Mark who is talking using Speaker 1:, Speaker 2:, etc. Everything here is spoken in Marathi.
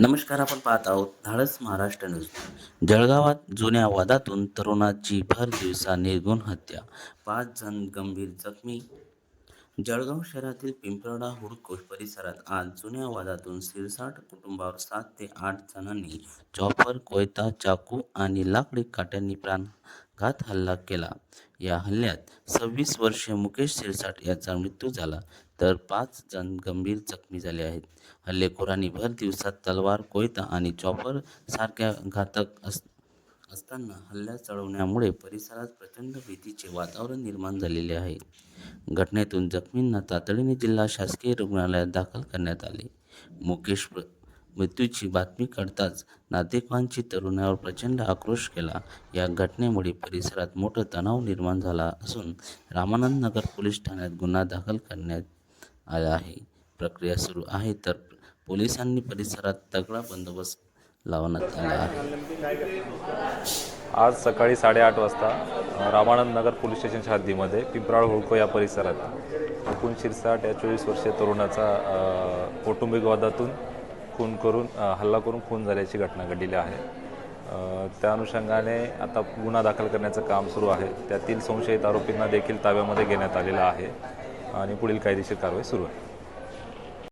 Speaker 1: नमस्कार आपण पाहत आहोत धाडस महाराष्ट्र न्यूज. जळगावात जुन्या वादातून तरुणाची भर दिवसा निर्गुण हत्या. पाच जण गंभीर जखमी. जळगाव शहरातील पिंपळडा हुडकोश परिसरात आज जुन्या वादातून सिरसाट कुटुंबावर सात ते आठ जणांनी चॉपर कोयता चाकू आणि लाकडी काट्यांनी प्राण घात हल्ला केला. या हल्ल्यात सव्वीस वर्षीय मुकेश सिरसाट याचा मृत्यू झाला तर पाच जण गंभीर जखमी झाले आहेत. हल्लेखोरांनी भर दिवसात तलवार कोयता आणि चॉपर सारख्या घातक अस असताना हल्ला चढवण्यामुळे परिसरात प्रचंड भीतीचे वातावरण निर्माण झालेले आहे. घटनेतून जखमींना तातडीने जिल्हा शासकीय रुग्णालयात दाखल करण्यात आले. मुकेश प्र- मृत्यूची बातमी कळताच नातेवाईकांची तरुणावर प्रचंड आक्रोश केला. या घटनेमुळे परिसरात मोठा तणाव निर्माण झाला असून रामानंद नगर पोलीस ठाण्यात गुन्हा दाखल करण्यात आला आहे. प्रक्रिया सुरू आहे तर पोलिसांनी परिसरात तगडा बंदोबस्त लावण्यात आला आहे.
Speaker 2: आज सकाळी साडेआठ वाजता रामानंद नगर पोलीस स्टेशनच्या हद्दीमध्ये पिंपराळ होळको या परिसरात हुकून शिरसाट या चोवीस वर्षीय तरुणाचा कौटुंबिक वादातून खून करून हल्ला करून खून झाल्याची घटना घडलेली आहे. त्या अनुषंगाने आता गुन्हा दाखल करण्याचं काम सुरू आहे. त्यातील संशयित आरोपींना देखील ताब्यामध्ये घेण्यात आलेलं आहे आणि पुढील कायदेशीर कारवाई सुरू आहे.